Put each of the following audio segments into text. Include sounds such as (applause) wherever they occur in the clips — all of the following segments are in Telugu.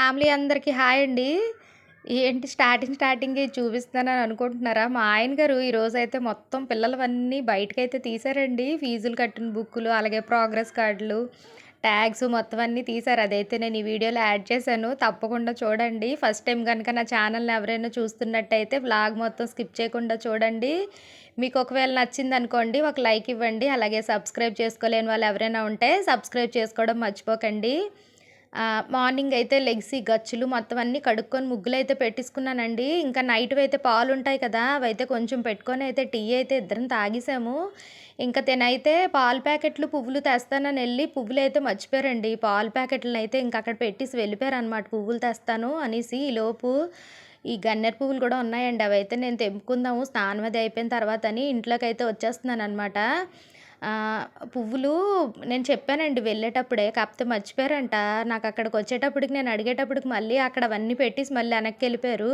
ఫ్యామిలీ అందరికీ హాయ్ అండి. ఏంటి స్టార్టింగ్ స్టార్టింగ్ చూపిస్తున్నానని అనుకుంటున్నారా? మా ఆయన గారు ఈరోజు అయితే మొత్తం పిల్లలవన్నీ బయటకైతే తీశారండి. ఫీజులు కట్టిన బుక్కులు, అలాగే ప్రోగ్రెస్ కార్డులు, ట్యాగ్స్ మొత్తం అన్నీ తీశారు. అదైతే నేను ఈ వీడియోలో యాడ్ చేశాను. తప్పకుండా చూడండి. ఫస్ట్ టైం కనుక నా ఛానల్‌ని ఎవరైనా చూస్తున్నట్టయితే బ్లాగ్ మొత్తం స్కిప్ చేయకుండా చూడండి. మీకు ఒకవేళ నచ్చింది అనుకోండి ఒక లైక్ ఇవ్వండి. అలాగే సబ్స్క్రైబ్ చేసుకోలేని వాళ్ళు ఎవరైనా ఉంటే సబ్స్క్రైబ్ చేసుకోవడం మర్చిపోకండి. మార్నింగ్ అయితే లెగ్స్ గచ్చులు మొత్తం అన్నీ కడుక్కొని ముగ్గులైతే పెట్టేసుకున్నానండి. ఇంకా నైట్ అయితే పాలు ఉంటాయి కదా! అవైతే కొంచెం పెట్టుకొని అయితే టీ అయితే ఇద్దరం తాగేసాము. ఇంకా తినైతే పాల ప్యాకెట్లు, పువ్వులు తెస్తానని వెళ్ళి పువ్వులు అయితే మర్చిపోయారండి. పాల అయితే ఇంకా అక్కడ పెట్టేసి వెళ్ళిపోయారనమాట పువ్వులు తెస్తాను అనేసి. ఈలోపు ఈ గన్నేరు పువ్వులు కూడా ఉన్నాయండి. అవైతే నేను తెంపుకుందాము స్నానం అది అయిపోయిన తర్వాత అని ఇంట్లోకి అయితే వచ్చేస్తున్నాను అనమాట పువ్వులు నేను చెప్పానండి వెళ్ళేటప్పుడే. కాకపోతే మర్చిపోయారంట. నాకు అక్కడికి వచ్చేటప్పటికి నేను అడిగేటప్పటికి మళ్ళీ అక్కడ అవన్నీ పెట్టేసి మళ్ళీ వెనక్కి వెళ్ళిపోయారు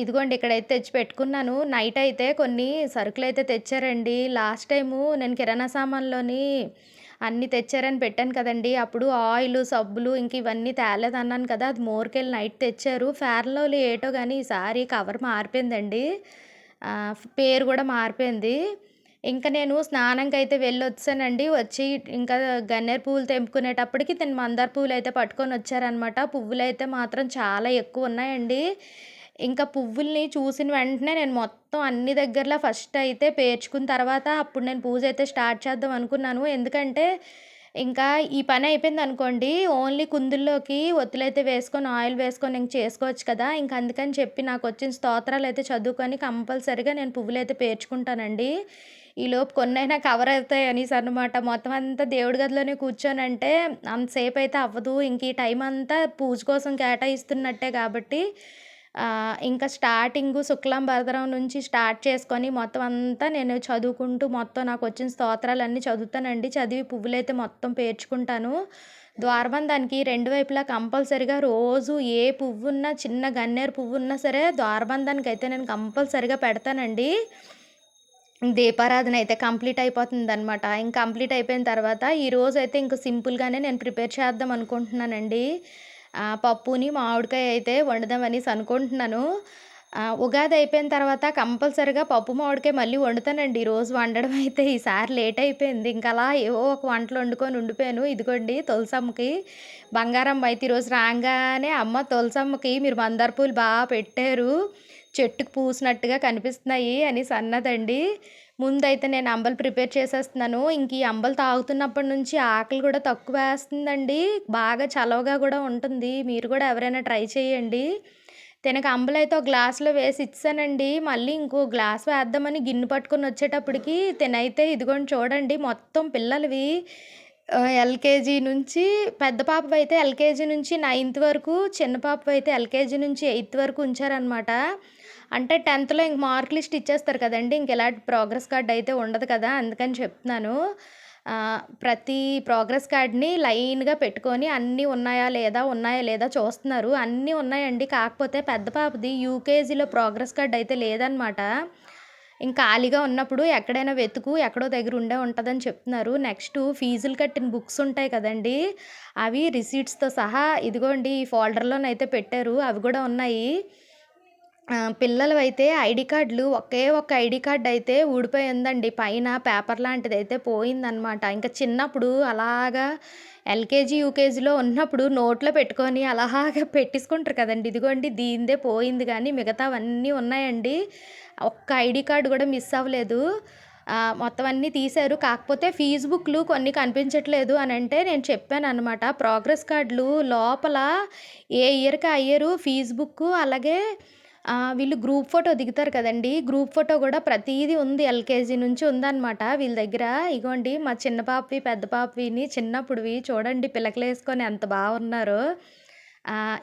ఇదిగోండి ఇక్కడైతే తెచ్చి పెట్టుకున్నాను. నైట్ అయితే కొన్ని సరుకులు అయితే తెచ్చారండి. లాస్ట్ టైము నేను కిరాణా సామాన్‌లోని అన్నీ తెచ్చారని పెట్టాను కదండీ! అప్పుడు ఆయిలు, సబ్బులు ఇంక ఇవన్నీ తేలేదన్నాను కదా! అది మోర్‌కెళ్ళి నైట్ తెచ్చారు. ఫెయిర్ ఏటో కానీ ఈసారి కవర్ మారిపోయిందండి. పేరు కూడా మారిపోయింది. ఇంకా నేను స్నానంకైతే వెళ్ళొచ్చానండి వచ్చి ఇంకా గన్నేరు పువ్వులు తెంపుకునేటప్పటికి తిను మందార పువ్వులు అయితే పట్టుకొని వచ్చారనమాట పువ్వులు అయితే మాత్రం చాలా ఎక్కువ ఉన్నాయండి ఇంకా పువ్వుల్ని చూసిన వెంటనే నేను మొత్తం అన్ని దగ్గరలో ఫస్ట్ అయితే పేర్చుకున్న తర్వాత అప్పుడు నేను పూజ అయితే స్టార్ట్ చేద్దాం అనుకున్నాను. ఎందుకంటే ఇంకా ఈ పని అయిపోయిందనుకోండి ఓన్లీ కుందుల్లోకి ఒత్తులైతే వేసుకొని, ఆయిల్ వేసుకొని ఇంక చేసుకోవచ్చు కదా! ఇంక అందుకని చెప్పి నాకు వచ్చిన స్తోత్రాలు అయితే చదువుకొని కంపల్సరీగా నేను పువ్వులైతే పేర్చుకుంటానండి. ఈలోపు కొన్నైనా కవర్ అవుతాయి అనేసనమాట. మొత్తం అంతా దేవుడి గదిలోనే కూర్చోనంటే అంతసేపయితే అవ్వదు. ఇంక ఈ టైం అంతా పూజ కోసం కేటాయిస్తున్నట్టే కాబట్టి ఇంకా స్టార్టింగ్ శుక్లాం భరధరం నుంచి స్టార్ట్ చేసుకొని మొత్తం అంతా నేను చదువుకుంటూ మొత్తం నాకు వచ్చిన స్తోత్రాలన్నీ చదువుతానండి. చదివి పువ్వులైతే మొత్తం పేర్చుకుంటాను. ద్వారబంధానికి రెండు వైపులా కంపల్సరీగా రోజు ఏ పువ్వున్నా చిన్న గన్నేరు పువ్వున్నా సరే ద్వారబంధానికైతే నేను కంపల్సరిగా పెడతానండి. దీపారాధన అయితే కంప్లీట్ అయిపోతుందనమాట. ఇంక కంప్లీట్ అయిపోయిన తర్వాత ఈరోజైతే ఇంక సింపుల్‌గానే నేను ప్రిపేర్ చేద్దాం అనుకుంటున్నానండి. పప్పుని, మామిడికాయ అయితే వండుదామనేసి అనుకుంటున్నాను. ఉగాది అయిపోయిన తర్వాత కంపల్సరిగా పప్పు, మామిడికాయ మళ్ళీ వండుతానండి. ఈరోజు వండడం అయితే ఈసారి లేట్ అయిపోయింది. ఇంక అలా ఏవో ఒక వంటలు వండుకొని ఉండిపోయాను. ఇదిగోండి తులసమ్మకి బంగారమ్మ అయితే ఈరోజు రాగానే "అమ్మ తులసమ్మకి మీరు మందార పూలు బాగా పెట్టారు. చెట్టుకు పూసినట్టుగా కనిపిస్తున్నాయి" అని సన్నదండి ముందైతే నేను అంబలు ప్రిపేర్ చేసేస్తున్నాను. ఇంక ఈ అంబలి తాగుతున్నప్పటి నుంచి ఆకలి కూడా తక్కువ వేస్తుందండి బాగా చలవగా కూడా ఉంటుంది. మీరు కూడా ఎవరైనా ట్రై చేయండి. తినక అంబలైతే ఒక గ్లాస్‌లో వేసి ఇచ్చానండి మళ్ళీ ఇంకో గ్లాస్ వేద్దామని గిన్నె పట్టుకొని వచ్చేటప్పటికి తినైతే ఇదిగోండి చూడండి మొత్తం పిల్లలవి ఎల్‌కేజీ నుంచి పెద్ద పాప అయితే ఎల్‌కేజీ నుంచి నైన్త్ వరకు, చిన్న పాప అయితే ఎల్‌కేజీ నుంచి ఎయిత్ వరకు ఉంచారనమాట. అంటే 10థ్‌లో ఇంక మార్క్ లిస్ట్ ఇచ్చేస్తారు కదండి ఇంక ఎలాంటి ప్రోగ్రెస్ కార్డ్ అయితే ఉండదు కదా! అందుకని చెప్తున్నాను. ప్రతి ప్రోగ్రెస్ కార్డ్‌ని లైన్‌గా పెట్టుకొని అన్నీ ఉన్నాయా లేదా, ఉన్నాయా లేదా చూస్తున్నారు. అన్నీ ఉన్నాయండి. కాకపోతే పెద్ద పాపది యూకేజీలో ప్రోగ్రెస్ కార్డ్ అయితే లేదనమాట. ఇంక ఖాళీగా ఉన్నప్పుడు ఎక్కడైనా వెతుకు ఎక్కడో దగ్గర ఉండే ఉంటుందని చెప్తున్నారు. నెక్స్ట్ ఫీజులు కట్టిన బుక్స్ ఉంటాయి కదండీ! అవి రిసీట్స్‌తో సహా ఇదిగోండి ఈ ఫోల్డర్‌లోనైతే పెట్టారు. అవి కూడా ఉన్నాయి. పిల్లలు అయితే ఐడి కార్డులు ఒకే ఒక్క ఐడి కార్డ్ అయితే ఊడిపోయిందండి పైన పేపర్ లాంటిదైతే పోయిందనమాట. ఇంకా చిన్నప్పుడు అలాగా ఎల్‌కేజీ, యూకేజీలో ఉన్నప్పుడు నోట్లో పెట్టుకొని అలాగా (laughs) పెట్టేసుకుంటారు కదండి ఇదిగోండి దీనిదే పోయింది కానీ మిగతావన్నీ ఉన్నాయండి. ఒక్క ఐడి కార్డు కూడా మిస్ అవ్వలేదు. మొత్తం అన్నీ తీశారు. కాకపోతే ఫీజు బుక్‌లు కొన్ని కనిపించట్లేదు అని అంటే నేను చెప్పాననమాట. ప్రోగ్రెస్ కార్డులు లోపల ఏ ఇయర్‌కి అయ్యారు ఇయరు ఫీజు అలాగే వీళ్ళు గ్రూప్ ఫోటో దిగుతారు కదండి గ్రూప్ ఫోటో కూడా ప్రతిదీ ఉంది. ఎల్‌కేజీ నుంచి ఉందన్నమాట వీళ్ళ దగ్గర. ఇగోండి మా చిన్న పాపవి, పెద్ద పాపవిని చిన్నప్పుడువి చూడండి పిలకలేసుకొని ఎంత బాగున్నారో.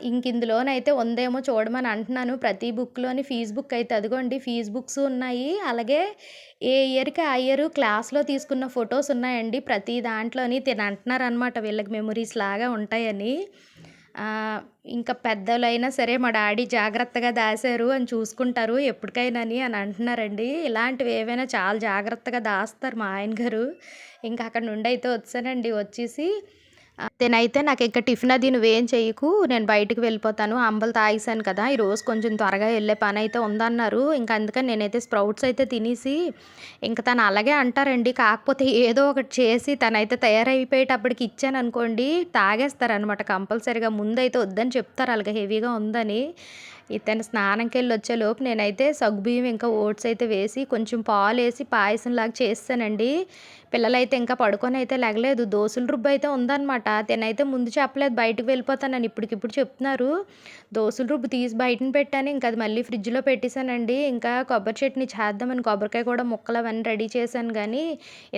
ఇంక ఇందులోనైతే ఉందేమో చూడమని అంటున్నాను. ప్రతి బుక్‌లోని ఫీజ్ బుక్ అయితే అదిగోండి ఫీజ్ బుక్స్ ఉన్నాయి. అలాగే ఏ ఇయర్‌కి ఆ ఇయర్ క్లాస్‌లో తీసుకున్న ఫోటోస్ ఉన్నాయండి. ప్రతి దాంట్లోని తిను అంటున్నారనమాట వీళ్ళకి మెమొరీస్ లాగా ఉంటాయని. ఇంకా పెద్దలైనా సరే మా డాడీ జాగ్రత్తగా దాశారు అని చూసుకుంటారు ఎప్పటికైనాని అని అంటున్నారండి. ఇలాంటివి ఏవైనా చాలా జాగ్రత్తగా దాస్తారు మా ఆయన గారు. ఇంకా అక్కడ నుండి అయితే వచ్చానండి. వచ్చేసి నేనైతే నాకు ఇంకా టిఫిన్ అది నువ్వేం చేయకు నేను బయటకు వెళ్ళిపోతాను అంబలు తాగేసాను కదా ఈరోజు కొంచెం త్వరగా వెళ్ళే పని అయితే ఉందన్నారు. ఇంకా అందుకని నేనైతే స్ప్రౌట్స్ అయితే తినేసి ఇంకా తను అలాగే అంటారండి కాకపోతే ఏదో ఒకటి చేసి తనైతే తయారైపోయేటప్పటికి ఇచ్చాను అనుకోండి తాగేస్తారనమాట కంపల్సరీగా ముందైతే వద్దని చెప్తారు అలాగే హెవీగా ఉందని. ఇతను స్నానంకి వెళ్ళి వచ్చేలోపు నేనైతే సగ్గుబియ్యం ఇంకా ఓట్స్ అయితే వేసి కొంచెం పాలు వేసి పాయసంలాగా చేస్తానండి. పిల్లలైతే ఇంకా పడుకొని అయితే లెగలేదు. దోశల రుబ్బు అయితే ఉందన్నమాట. తినైతే ముందు చెప్పలేదు. బయటకు వెళ్ళిపోతానని ఇప్పటికిప్పుడు చెప్తున్నారు. దోశల రుబ్బు తీసి బయటన పెట్టాను. ఇంకా అది మళ్ళీ ఫ్రిడ్జ్లో పెట్టేశానండి. ఇంకా కొబ్బరి చట్నీ చేద్దామని కొబ్బరికాయ కూడా ముక్కలు అవన్నీ రెడీ చేశాను కానీ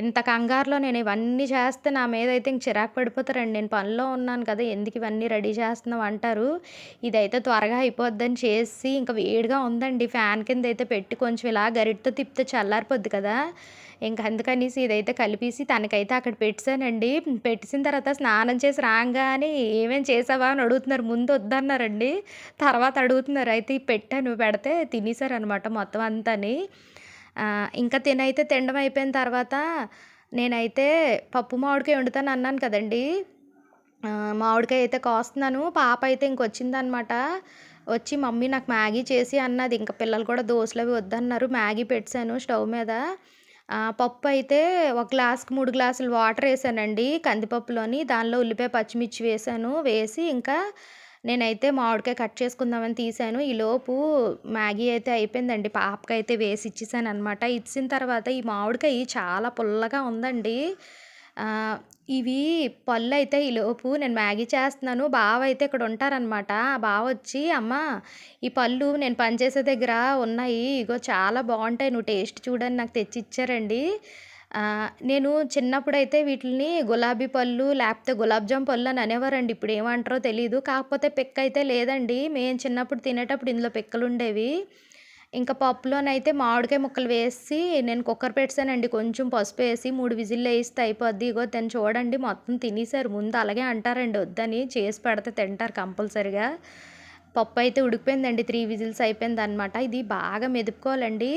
ఇంత కంగారులో నేను ఇవన్నీ చేస్తే నా మీద అయితే ఇంక చిరాకు పడిపోతారండి. నేను పనిలో ఉన్నాను కదా ఎందుకు ఇవన్నీ రెడీ చేస్తున్నావు అంటారు. ఇదైతే త్వరగా అయిపోద్దని చేసి ఇంకా వేడిగా ఉందండి. ఫ్యాన్ కింద అయితే పెట్టి కొంచెం ఇలా గరిటతో తిప్పితే చల్లారిపోద్ది కదా. ఇంక అందుకనేసి ఇదైతే కలిపేసి తనకైతే అక్కడ పెట్టానండి పెట్టిన తర్వాత స్నానం చేసి రాగానే ఏమేం చేసావా అని అడుగుతున్నారు. ముందు వద్దన్నారండి. తర్వాత అడుగుతున్నారు. అయితే పెట్టాను. పెడితే తినేసారనమాట మొత్తం అంతని. ఇంకా తినైతే తినడం అయిపోయిన తర్వాత నేనైతే పప్పు మామిడికాయ వండుతాను అన్నాను కదండి. మామిడికాయ అయితే కోస్తున్నాను. పాప అయితే ఇంకొచ్చిందనమాట వచ్చి మమ్మీ నాకు మ్యాగీ చేసి అన్నది ఇంకా పిల్లలు కూడా దోశలు అవి వద్దన్నారు మ్యాగీ పెట్టాను స్టవ్ మీద. పప్పు అయితే ఒక గ్లాస్కి మూడు గ్లాసులు వాటర్ వేసానండి కందిపప్పులోని దానిలో ఉల్లిపాయ పచ్చిమిర్చి వేసాను వేసి ఇంకా నేనైతే మామిడికాయ కట్ చేసుకుందామని తీసాను. ఈలోపు మ్యాగీ అయితే అయిపోయిందండి పాపకైతే వేసి ఇచ్చేసాను అనమాట ఇచ్చిన తర్వాత ఈ మామిడికాయ చాలా పుల్లగా ఉందండి. ఇవి పళ్ళు అయితే ఈలోపు నేను మ్యాగీ చేస్తున్నాను. బావ అయితే ఇక్కడ ఉంటారనమాట బావ వచ్చి అమ్మ ఈ పళ్ళు నేను పనిచేసే దగ్గర ఉన్నాయి. ఇగో చాలా బాగుంటాయి. నువ్వు టేస్ట్ చూడని నాకు తెచ్చి ఇచ్చారండి నేను చిన్నప్పుడైతే వీటిని గులాబీ పళ్ళు లేకపోతే గులాబ్ జామ్ పళ్ళు అని అనేవారండి. ఇప్పుడు ఏమంటారో తెలియదు కాకపోతే పిక్క అయితే లేదండి. మేము చిన్నప్పుడు తినేటప్పుడు ఇందులో పిక్కలు ఉండేవి ఇంకా పప్పులోనైతే మామిడికాయ ముక్కలు వేసి నేను కుక్కర్ పెట్టానండి కొంచెం పసుపు వేసి మూడు విజిల్లు వేస్తే అయిపోద్ది. ఇగో తను చూడండి మొత్తం తినేసారు ముందు అలాగే అంటారండి వద్దని చేసి పెడితే తింటారు కంపల్సరిగా. పప్పు అయితే ఉడికిపోయిందండి. త్రీ విజిల్స్ అయిపోయింది అనమాట ఇది బాగా మెదుపుకోవాలండి.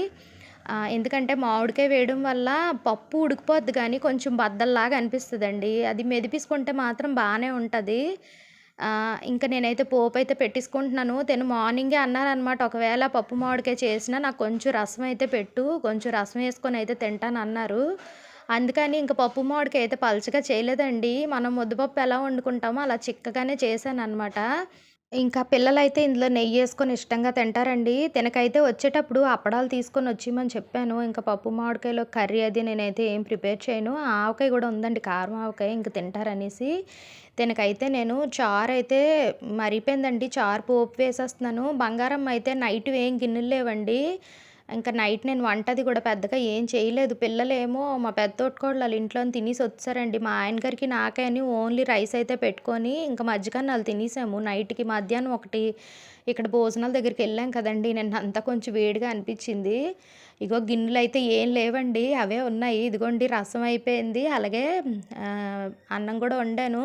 ఎందుకంటే మామిడికాయ వేయడం వల్ల పప్పు ఉడికిపోద్ది కానీ కొంచెం బద్దల్లాగా అనిపిస్తుందండి. అది మెదిపించుకుంటే మాత్రం బాగానే ఉంటుంది. ఇంకా నేనైతే పోపు అయితే పెట్టేసుకుంటున్నాను తను మార్నింగే అన్నారనమాట ఒకవేళ పప్పు మామిడికాయ చేసినా నాకు కొంచెం రసం అయితే పెట్టు. కొంచెం రసం వేసుకొని అయితే తింటాను అన్నారు. అందుకని ఇంకా పప్పు మామిడికాయ అయితే పలచగా చేయలేదండి. మనం ముద్దపప్పు ఎలా వండుకుంటామో అలా చిక్కగానే చేశాను అనమాట ఇంకా పిల్లలైతే ఇందులో నెయ్యి వేసుకొని ఇష్టంగా తింటారండి. తినకైతే వచ్చేటప్పుడు అప్పడాలు తీసుకొని వచ్చేయమని చెప్పాను. ఇంకా పప్పు మామిడికాయలో కర్రీ అది నేనైతే ఏం ప్రిపేర్ చేయను. ఆవకాయ కూడా ఉందండి కారం ఆవకాయ ఇంక తింటారనేసి. తినకైతే నేను చారు అయితే మరిపోయిందండి. చారు పోపు వేసేస్తున్నాను. బంగారం అయితే నైట్ ఏం గిన్నెలు లేవండి. ఇంకా నైట్ నేను వంటది కూడా పెద్దగా ఏం చేయలేదు. పిల్లలేమో మా పెద్ద తోటకోళ్ళు వాళ్ళ ఇంట్లో తినేసి వచ్చారండి. మా ఆయన గారికి నాకే అని ఓన్లీ రైస్ అయితే పెట్టుకొని ఇంకా వాళ్ళు తినేసాము. నైట్కి మధ్యాహ్నం ఒకటి ఇక్కడ భోజనాల దగ్గరికి వెళ్ళాం కదండి. నిన్న అంతా కొంచెం వేడిగా అనిపించింది. ఇగో గిన్నెలు అయితే ఏం లేవండి. అవే ఉన్నాయి. ఇదిగోండి రసం అయిపోయింది. అలాగే అన్నం కూడా వండాను.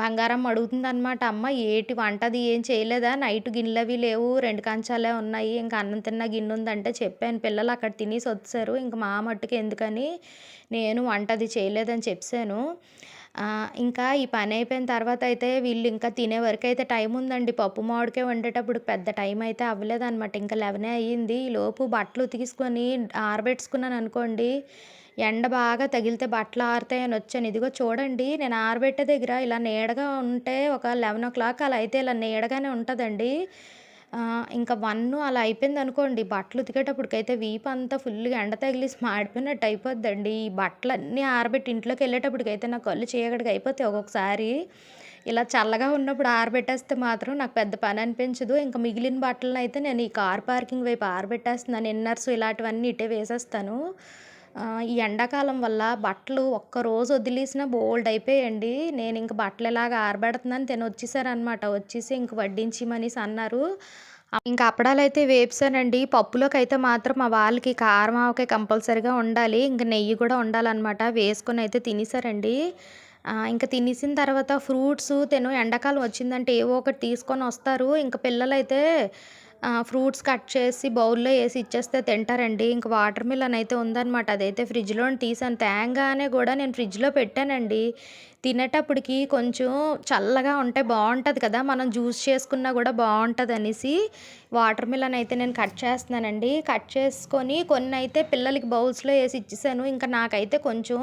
బంగారం అడుగుతుంది అనమాట అమ్మ ఏటి వంటది ఏం చేయలేదా? నైట్ గిన్నెలు అవి లేవు. రెండు కంచాలే ఉన్నాయి. ఇంకా అన్నం తిన్న గిన్నె ఉందంటే చెప్పాను. పిల్లలు అక్కడ తినేసి వచ్చారు. ఇంకా మా మట్టుకు ఎందుకని నేను వంటది చేయలేదని చెప్పాను. ఇంకా ఈ పని అయిపోయిన తర్వాత అయితే వీళ్ళు ఇంకా తినే వరకు అయితే టైం ఉందండి. పప్పు మామిడికాయ వండేటప్పుడు పెద్ద టైం అయితే అవ్వలేదన్నమాట. ఇంకా లెవెనే అయ్యింది. లోపు బట్టలు ఉతికిసుకొని ఆరబెట్టుకున్నాను అనుకోండి. ఎండ బాగా తగిలితే బట్టలు ఆరుతాయని వచ్చాను. ఇదిగో చూడండి నేను ఆరబెట్టే దగ్గర ఇలా నీడగా ఉంటే ఒక లెవెన్ ఓ క్లాక్ అలా అయితే ఇలా నీడగానే ఉంటుందండి. ఇంకా వన్ అలా అయిపోయింది అనుకోండి బట్టలు ఉతికేటప్పటికైతే వీపు అంతా ఫుల్గా ఎండ తగిలేసి మాడిపోయినట్టు అయిపోద్దండి. ఈ బట్టలన్నీ ఆరబెట్టి ఇంట్లోకి వెళ్ళేటప్పటికైతే నా కళ్ళు చీకటిగా అయిపోతాయి ఒక్కొక్కసారి. ఇలా చల్లగా ఉన్నప్పుడు ఆరబెట్టేస్తే మాత్రం నాకు పెద్ద పని అనిపించదు. ఇంకా మిగిలిన బట్టలను అయితే నేను ఈ కార్ పార్కింగ్ వైపు ఆరబెట్టేస్తున్నాను. ఇన్నర్స్ ఇలాంటివన్నీ ఇటే వేసేస్తాను. ఈ ఎండాకాలం వల్ల బట్టలు ఒక్కరోజు వదిలేసినా బోల్డ్ అయిపోయాయండి. నేను ఇంక బట్టలు ఎలాగ ఆరబెడుతున్నాను తిని వచ్చేసారనమాట వచ్చేసి ఇంక వడ్డించమనేసి అన్నారు. ఇంకా అప్పడాలైతే వేపుసానండి పప్పులోకి అయితే మాత్రం మా వాళ్ళకి కారం ఆవకాయ కంపల్సరీగా ఉండాలి. ఇంకా నెయ్యి కూడా ఉండాలన్నమాట. వేసుకొని అయితే తినేసారండి. ఇంకా తినేసిన తర్వాత ఫ్రూట్స్ తిను. ఎండాకాలం వచ్చిందంటే ఏవో ఒకటి తీసుకొని వస్తారు. ఇంకా పిల్లలైతే ఫ్రూట్స్ కట్ చేసి బౌల్లో వేసి ఇచ్చేస్తే తింటారండి ఇంక వాటర్ మిలన్ అయితే ఉందన్నమాట అదైతే ఫ్రిడ్జ్లో తీసాను తేంగానే కూడా నేను ఫ్రిడ్జ్లో పెట్టానండి తినేటప్పటికి కొంచెం చల్లగా ఉంటే బాగుంటుంది కదా! మనం జ్యూస్ చేసుకున్నా కూడా బాగుంటుంది అనేసి వాటర్ మిలన్ అయితే నేను కట్ చేస్తున్నానండి. కట్ చేసుకొని కొన్ని అయితే పిల్లలకి బౌల్స్‌లో వేసి ఇచ్చేసాను. ఇంకా నాకైతే కొంచెం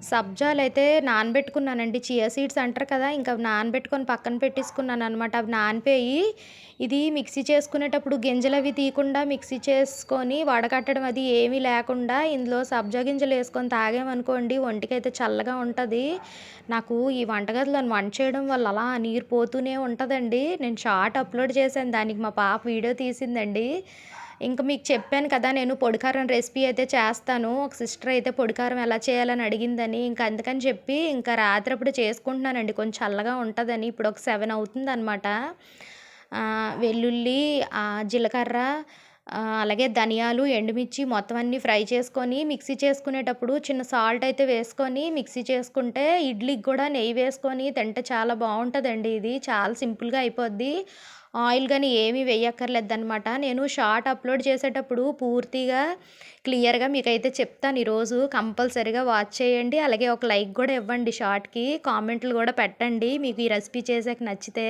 సబ్జాలైతే నానబెట్టుకున్నానండి. చియా సీడ్స్ అంటారు కదా! ఇంకా నానబెట్టుకొని పక్కన పెట్టేసుకున్నాను అనమాట అవి నానిపోయి ఇది మిక్సీ చేసుకునేటప్పుడు గింజలు అవి తీయకుండా మిక్సీ చేసుకొని వడకట్టడం అది ఏమీ లేకుండా ఇందులో సబ్జా గింజలు వేసుకొని తాగామనుకోండి ఒంటికైతే చల్లగా ఉంటుంది నాకు ఈ వంటగదిలో వంట చేయడం వల్ల అలా నీరు పోతూనే ఉంటుందండి నేను షార్ట్ అప్‌లోడ్ చేశాను. దానికి మా పాప వీడియో తీసిందండి. ఇంక మీకు చెప్పాను కదా! నేను పొడికారం రెసిపీ అయితే చేస్తాను. ఒక సిస్టర్ అయితే పొడికారం ఎలా చేయాలని అడిగిందని. ఇంకా అందుకని చెప్పి ఇంకా రాత్రప్పుడు చేసుకుంటున్నానండి. కొంచెం చల్లగా ఉంటుందని ఇప్పుడు ఒక సెవెన్ అవుతుంది అనమాట వెల్లుల్లి, జీలకర్ర అలాగే ధనియాలు, ఎండుమిర్చి మొత్తం అన్నీ ఫ్రై చేసుకొని మిక్సీ చేసుకునేటప్పుడు చిన్న సాల్ట్ అయితే వేసుకొని మిక్సీ చేసుకుంటే ఇడ్లీకి కూడా నెయ్యి వేసుకొని తింటే చాలా బాగుంటుందండి ఇది. చాలా సింపుల్‌గా అయిపోద్ది. ఆయిల్ కానీ ఏమీ వేయక్కర్లేదన్నమాట నేను షార్ట్ అప్‌లోడ్ చేసేటప్పుడు పూర్తిగా క్లియర్‌గా మీకైతే చెప్తాను ఈరోజు. కంపల్సరీగా వాచ్ చేయండి. అలాగే ఒక లైక్ కూడా ఇవ్వండి షార్ట్‌కి. కామెంట్లు కూడా పెట్టండి. మీకు ఈ రెసిపీ చేసాక నచ్చితే.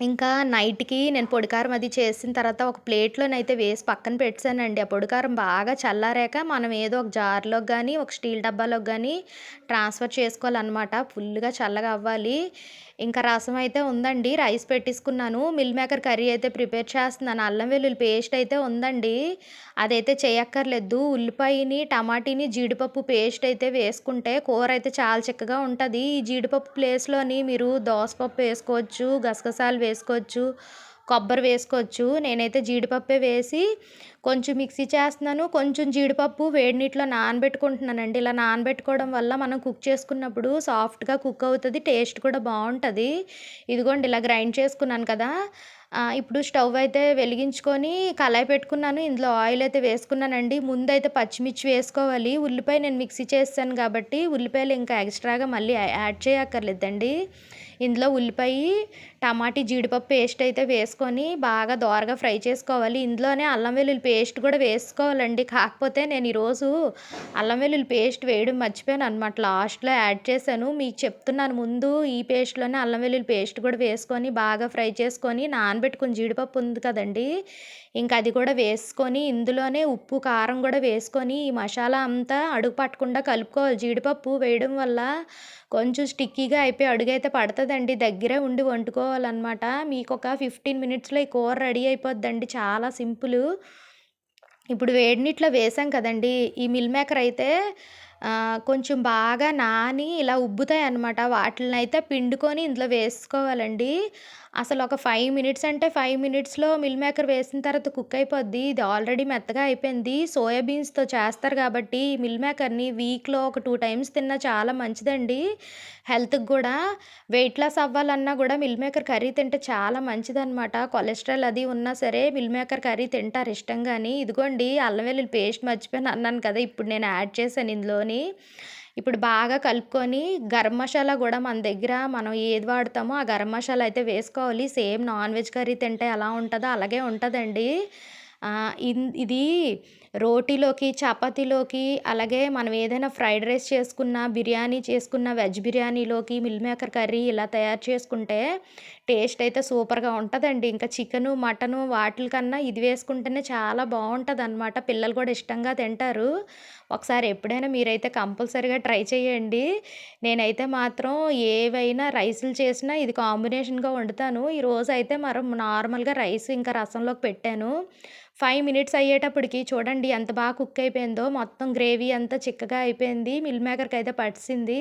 ఇంకా నైట్‌కి నేను పొడికారం అది చేసిన తర్వాత ఒక ప్లేట్‌లోనైతే వేసి పక్కన పెట్టానండి ఆ పొడికారం బాగా చల్లారాక మనం ఏదో ఒక జార్‌లోకి కానీ ఒక స్టీల్ డబ్బాలోకి కానీ ట్రాన్స్‌ఫర్ చేసుకోవాలన్నమాట ఫుల్లుగా చల్లగా అవ్వాలి. ఇంకా రసం అయితే ఉందండి. రైస్ పెట్టేసుకున్నాను. మిల్ మేకర్ కర్రీ అయితే ప్రిపేర్ చేస్తున్నాను. అల్లం వెల్లుల్లి పేస్ట్ అయితే ఉందండి. అదైతే చేయక్కర్లేదు. ఉల్లిపాయని, టమాటీని, జీడిపప్పు పేస్ట్ అయితే వేసుకుంటే కూర అయితే చాలా చిక్కగా ఉంటుంది ఈ జీడిపప్పు ప్లేస్‌లోని మీరు దోసపప్పు వేసుకోవచ్చు, గసగసాలు వేసుకోవచ్చు, కొబ్బరి వేసుకోవచ్చు. నేనైతే జీడిపప్పే వేసి కొంచెం మిక్సీ చేస్తున్నాను. కొంచెం జీడిపప్పు వేడి నీటిలో నానబెట్టుకుంటున్నానండి. ఇలా నానబెట్టుకోవడం వల్ల మనం కుక్ చేసుకున్నప్పుడు సాఫ్ట్‌గా కుక్ అవుతుంది టేస్ట్ కూడా బాగుంటుంది ఇదిగోండి ఇలా గ్రైండ్ చేసుకున్నాను కదా! ఇప్పుడు స్టవ్ అయితే వెలిగించుకొని కళాయి పెట్టుకున్నాను. ఇందులో ఆయిల్ అయితే వేసుకున్నానండి. అయితే పచ్చిమిర్చి వేసుకోవాలి. ఉల్లిపాయ నేను మిక్సీ చేస్తాను కాబట్టి ఉల్లిపాయలు ఇంకా ఎక్స్‌ట్రాగా మళ్ళీ యాడ్ చేయక్కర్లేదండి. ఇందులో ఉల్లిపాయ టమాటీ, జీడిపప్పు పేస్ట్ అయితే వేసుకొని బాగా దోరగా ఫ్రై చేసుకోవాలి. ఇందులోనే అల్లం వెల్లుల్లి పేస్ట్ కూడా వేసుకోవాలండి. కాకపోతే నేను ఈరోజు అల్లం వెల్లుల్లి పేస్ట్ వేయడం మర్చిపోయాను అనమాట లాస్ట్‌లో యాడ్ చేశాను. మీకు చెప్తున్నాను ముందు ఈ పేస్ట్‌లోనే అల్లం వెల్లుల్లి పేస్ట్ కూడా వేసుకొని బాగా ఫ్రై చేసుకొని నానబెట్టుకుని జీడిపప్పు ఉంది కదండీ! ఇంక అది కూడా వేసుకొని ఇందులోనే ఉప్పు, కారం కూడా వేసుకొని ఈ మసాలా అంతా అడుగు పట్టకుండా కలుపుకోవాలి. జీడిపప్పు వేయడం వల్ల కొంచెం స్టిక్కీగా అయిపోయి అడుగైతే పడుతుందండి దగ్గరే ఉండి వండుకోవాలనమాట. మీకొక 15 మినిట్స్‌లో ఈ కూర రెడీ అయిపోద్దండి. చాలా సింపుల్ ఇప్పుడు వేడి నీటిలో వేసాం కదండీ! ఈ మిల్ మేకర్ అయితే కొంచెం బాగా నాని ఇలా ఉబ్బుతాయి అన్నమాట వాటిని వాటిల్నయితే పిండుకొని ఇందులో వేసుకోవాలండి. అసలు ఒక ఫైవ్ మినిట్స్ అంటే ఫైవ్ మినిట్స్‌లో మిల్ మేకర్ వేసిన తర్వాత కుక్ అయిపోద్ది. ఇది ఆల్రెడీ మెత్తగా అయిపోయింది. సోయాబీన్స్తో చేస్తారు కాబట్టి మిల్ మేకర్‌ని వీక్‌లో ఒక టూ టైమ్స్ తిన్నా చాలా మంచిదండి. హెల్త్‌కి కూడా వెయిట్ లాస్ అవ్వాలన్నా కూడా మిల్ మేకర్ కర్రీ తింటే చాలా మంచిదన్నమాట కొలెస్ట్రాల్ అది ఉన్నా సరే మిల్ మేకర్ కర్రీ తింటారు ఇష్టంగాని. ఇదిగోండి అల్లం వెల్లుల్లి పేస్ట్ మర్చిపోయిన అన్నాను కదా! ఇప్పుడు నేను యాడ్ చేశాను ఇందులోని. ఇప్పుడు బాగా కలుపుకొని గరం మసాలా కూడా మన దగ్గర మనం ఏది వాడతామో ఆ గరం మసాలా అయితే వేసుకోవాలి. సేమ్ నాన్ వెజ్ కర్రీ తింటే ఎలా ఉంటుందో అలాగే ఉంటుందండి ఇన్ ఇది రోటీలోకి, చపాతీలోకి అలాగే మనం ఏదైనా ఫ్రైడ్ రైస్ చేసుకున్న బిర్యానీ చేసుకున్న వెజ్ బిర్యానీలోకి మిల్ మేకర్ కర్రీ ఇలా తయారు చేసుకుంటే టేస్ట్ అయితే సూపర్‌గా ఉంటుందండి ఇంకా చికెను, మటను వాటిలకన్నా ఇది వేసుకుంటేనే చాలా బాగుంటుంది అనమాట పిల్లలు కూడా ఇష్టంగా తింటారు. ఒకసారి ఎప్పుడైనా మీరైతే కంపల్సరీగా ట్రై చేయండి. నేనైతే మాత్రం ఏవైనా రైసులు చేసినా ఇది కాంబినేషన్‌గా వండుతాను. ఈరోజు అయితే మరో నార్మల్‌గా రైస్ ఇంకా రసంలోకి పెట్టాను. ఫైవ్ మినిట్స్ అయ్యేటప్పటికి చూడండి ఎంత బాగా కుక్ అయిపోయిందో. మొత్తం గ్రేవీ అంతా చిక్కగా అయిపోయింది. మిల్ మేకర్కి అయితే పడిసింది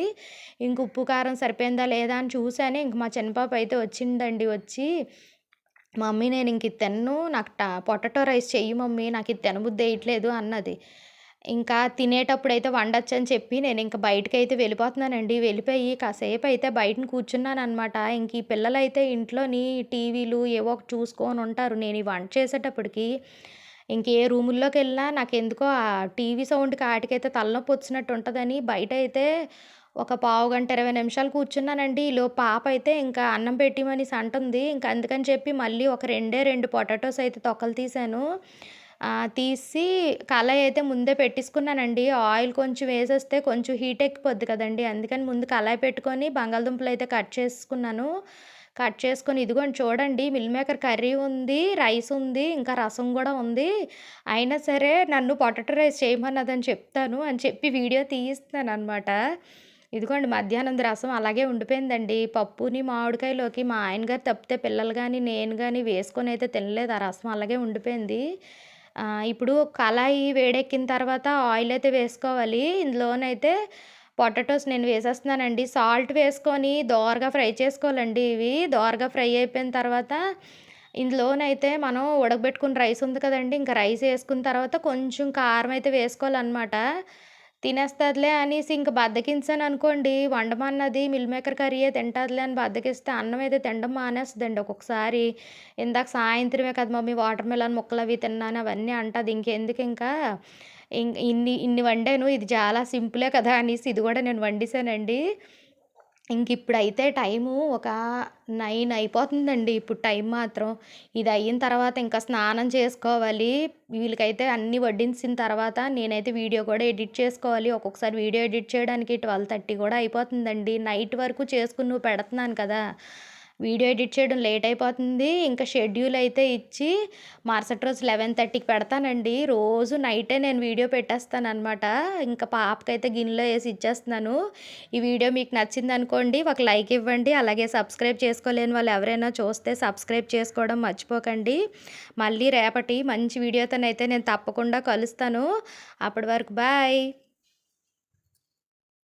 ఇంక ఉప్పు, కారం సరిపోయిందా లేదా అని చూశాను ఇంక మా చిన్నపాప అయితే వచ్చింది వచ్చిందండి. వచ్చి మమ్మీ నేను ఇంక ఇది నాకు ట పొటాటో రైస్ చెయ్యి మమ్మీ. నాకు ఇది తినబుద్ధేయట్లేదు అన్నది. ఇంకా తినేటప్పుడు అయితే వండొచ్చు అని చెప్పి నేను ఇంకా బయటకు అయితే వెళ్ళిపోతున్నానండి. వెళ్ళిపోయి కాసేపు అయితే బయట కూర్చున్నాను అనమాట ఇంక ఈ పిల్లలైతే ఇంట్లోని టీవీలు ఏవో ఒకటి చూసుకొని ఉంటారు. నేను ఈ వంట చేసేటప్పటికి ఇంక ఏ నాకు ఎందుకో ఆ టీవీ సౌండ్‌కి ఆటికైతే తలనొప్పి వచ్చినట్టు ఉంటుందని బయట అయితే ఒక పావు గంట ఇరవై నిమిషాలు కూర్చున్నానండి. ఈలో పాప అయితే ఇంకా అన్నం పెట్టిమనేసి అంటుంది. ఇంకా అందుకని చెప్పి మళ్ళీ ఒక రెండే రెండు పొటాటోస్ అయితే తొక్కలు తీశాను. తీసి కళాయి అయితే ముందే పెట్టేసుకున్నానండి. ఆయిల్ కొంచెం వేసేస్తే కొంచెం హీట్ ఎక్కిపోద్ది కదండీ! అందుకని ముందు కళాయి పెట్టుకొని బంగాళదుంపలు అయితే కట్ చేసుకున్నాను. కట్ చేసుకొని ఇదిగోండి చూడండి మిల్ మేకర్ కర్రీ ఉంది, రైస్ ఉంది, ఇంకా రసం కూడా ఉంది. అయినా సరే నన్ను పొటాటో రైస్ చేయమన్నదని చెప్తాను అని చెప్పి వీడియో తీయిస్తున్నాను అనమాట ఇదిగోండి మధ్యాహ్నం రసం అలాగే ఉండిపోయిందండి. పప్పుని, మామిడికాయలోకి మా ఆయన గారు తప్పితే పిల్లలు కానీ నేను కానీ వేసుకొని అయితే తినలేదు. ఆ రసం అలాగే ఉండిపోయింది. ఇప్పుడు కళాయి వేడెక్కిన తర్వాత ఆయిల్ అయితే వేసుకోవాలి. ఇందులోనైతే పొటాటోస్ నేను వేసేస్తున్నానండి. సాల్ట్ వేసుకొని దోరగా ఫ్రై చేసుకోవాలండి ఇవి. దోరగా ఫ్రై అయిపోయిన తర్వాత ఇందులోనైతే మనం ఉడకబెట్టుకున్న రైస్ ఉంది కదండి ఇంకా రైస్ వేసుకున్న తర్వాత కొంచెం కారం అయితే వేసుకోవాలన్నమాట తినేస్తుందిలే అనేసి ఇంక బద్దకించాను అనుకోండి వండమన్నది మిల్ మేకర్ కర్రీయే తింటుందిలే అని బద్దకిస్తే అన్నం అయితే తినడం మానేస్తుందండి ఒక్కొక్కసారి. ఇందాక సాయంత్రమే కదా మమ్మీ వాటర్ మిలన్ ముక్కలు అవి తిన్నాను అవన్నీ అంటది. ఇంకెందుకింకా ఇం ఇన్ని ఇన్ని వండాను ఇది చాలా సింపులే కదా అనేసి ఇది కూడా నేను వండిసానండి ఇంక ఇప్పుడైతే టైము ఒక నైన్ అయిపోతుందండి ఇప్పుడు టైం మాత్రం. ఇది అయిన తర్వాత ఇంకా స్నానం చేసుకోవాలి. వీళ్ళకైతే అన్నీ వడ్డించిన తర్వాత నేనైతే వీడియో కూడా ఎడిట్ చేసుకోవాలి. ఒక్కొక్కసారి వీడియో ఎడిట్ చేయడానికి 12:30 కూడా అయిపోతుందండి. నైట్ వరకు చేసుకుని నువ్వు పెడుతున్నాను కదా! వీడియో ఎడిట్ చేయడం లేట్ అయిపోతుంది. ఇంకా షెడ్యూల్ అయితే ఇచ్చి మరుసటి రోజు 11:30కి పెడతానండి. రోజు నైటే నేను వీడియో పెట్టేస్తాను అనమాట ఇంకా పాపకైతే గిన్నెలో వేసి ఇచ్చేస్తున్నాను. ఈ వీడియో మీకు నచ్చింది అనుకోండి ఒక లైక్ ఇవ్వండి. అలాగే సబ్స్క్రైబ్ చేసుకోలేని వాళ్ళు ఎవరైనా చూస్తే సబ్స్క్రైబ్ చేసుకోవడం మర్చిపోకండి. మళ్ళీ రేపటి మంచి వీడియోతోనైతే నేను తప్పకుండా కలుస్తాను. అప్పటి వరకు బాయ్.